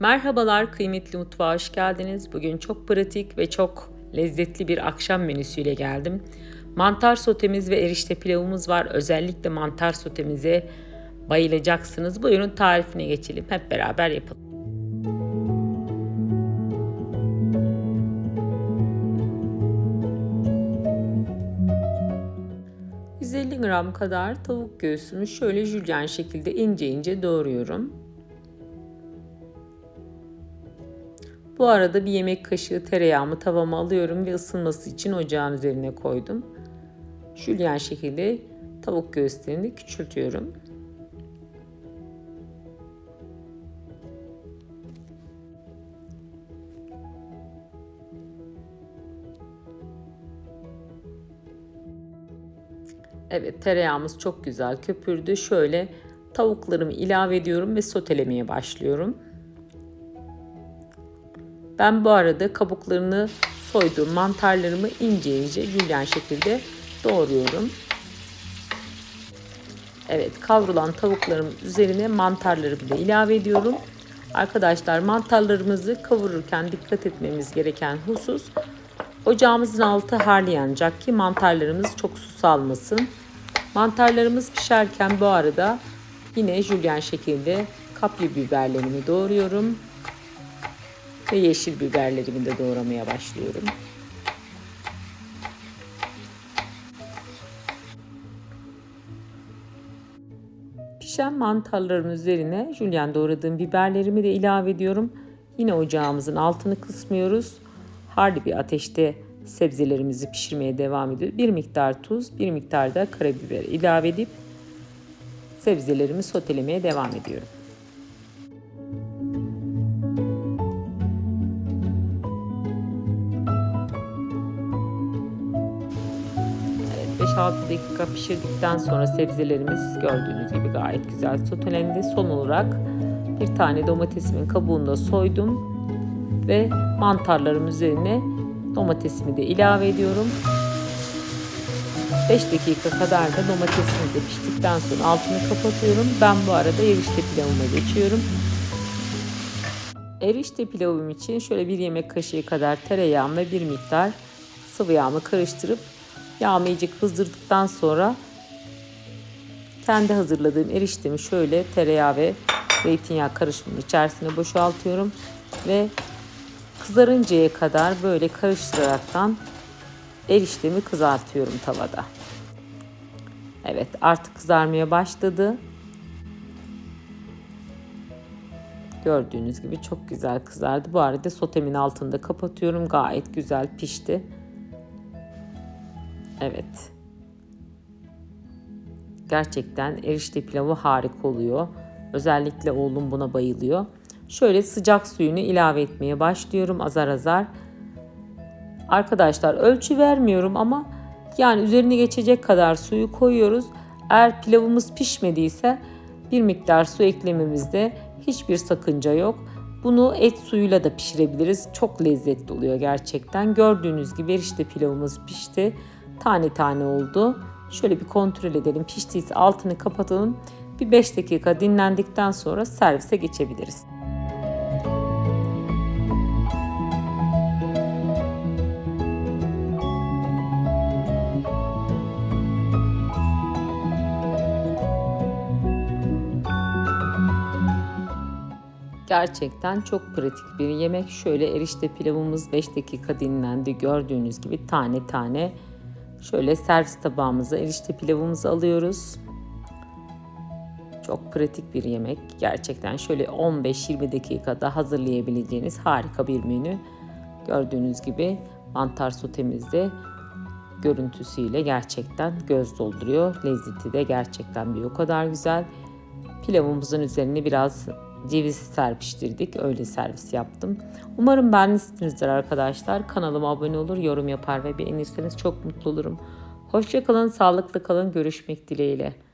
Merhabalar kıymetli mutfağa hoş geldiniz. Bugün çok pratik ve çok lezzetli bir akşam menüsüyle geldim. Mantar sotemiz ve erişte pilavımız var. Özellikle mantar sotemize bayılacaksınız. Buyurun tarifine geçelim. Hep beraber yapalım. 150 gram kadar tavuk göğsümü şöyle jülyen şekilde ince ince doğruyorum. Bu arada bir yemek kaşığı tereyağımı tavama alıyorum ve ısınması için ocağın üzerine koydum. Jülyen şekilde tavuk göğüslerini küçültüyorum. Evet tereyağımız çok güzel köpürdü. Şöyle tavuklarımı ilave ediyorum ve sotelemeye başlıyorum. Ben bu arada kabuklarını soyduğum mantarlarımı ince ince jülyen şekilde doğruyorum. Evet kavrulan tavuklarım üzerine mantarlarımı da ilave ediyorum. Arkadaşlar mantarlarımızı kavururken dikkat etmemiz gereken husus ocağımızın altı harlı yanacak ki mantarlarımız çok su salmasın. Mantarlarımız pişerken bu arada yine jülyen şekilde kapya biberlerimi doğruyorum ve yeşil biberlerimi de doğramaya başlıyorum. Pişen mantarların üzerine jülyen doğradığım biberlerimi de ilave ediyorum. Yine ocağımızın altını kısmıyoruz. Harlı bir ateşte sebzelerimizi pişirmeye devam ediyor. Bir miktar tuz, bir miktar da karabiber ilave edip sebzelerimi sotelemeye devam ediyorum. 5-6 dakika pişirdikten sonra sebzelerimiz gördüğünüz gibi gayet güzel sotelendi. Son olarak bir tane domatesimin kabuğunu da soydum ve mantarlarım üzerine Domatesimi de ilave ediyorum. 5 dakika kadar da domatesimiz de piştikten sonra altını kapatıyorum. Ben bu arada erişte pilavıma geçiyorum. Erişte pilavım için şöyle bir yemek kaşığı kadar tereyağım ve bir miktar sıvı yağımı karıştırıp yağımı iyice kızdırdıktan sonra kendi hazırladığım eriştemi şöyle tereyağı ve zeytinyağı karışımının içerisine boşaltıyorum ve kızarıncaya kadar böyle karıştıraraktan eriştemi kızartıyorum tavada. Evet artık kızarmaya başladı. Gördüğünüz gibi çok güzel kızardı. Bu arada sotemin altında kapatıyorum. Gayet güzel pişti. Evet. Gerçekten erişte pilavı harika oluyor. Özellikle oğlum buna bayılıyor. Şöyle sıcak suyunu ilave etmeye başlıyorum azar azar. Arkadaşlar ölçü vermiyorum ama yani üzerine geçecek kadar suyu koyuyoruz. Eğer pilavımız pişmediyse bir miktar su eklememizde hiçbir sakınca yok. Bunu et suyuyla da pişirebiliriz. Çok lezzetli oluyor gerçekten. Gördüğünüz gibi işte pilavımız pişti. Tane tane oldu. Şöyle bir kontrol edelim. Piştiyse altını kapatalım. Bir 5 dakika dinlendikten sonra servise geçebiliriz. Gerçekten çok pratik bir yemek. Şöyle erişte pilavımız 5 dakika dinlendi. Gördüğünüz gibi tane tane şöyle servis tabağımıza erişte pilavımızı alıyoruz. Çok pratik bir yemek. Gerçekten şöyle 15-20 dakikada hazırlayabileceğiniz harika bir menü. Gördüğünüz gibi mantar sotemizde görüntüsüyle gerçekten göz dolduruyor. Lezzeti de gerçekten bir o kadar güzel. Pilavımızın üzerine biraz ceviz serpiştirdik. Öyle servis yaptım. Umarım beğenmişsinizdir arkadaşlar. Kanalıma abone olur, yorum yapar ve beğenirseniz çok mutlu olurum. Hoşçakalın, sağlıklı kalın. Görüşmek dileğiyle.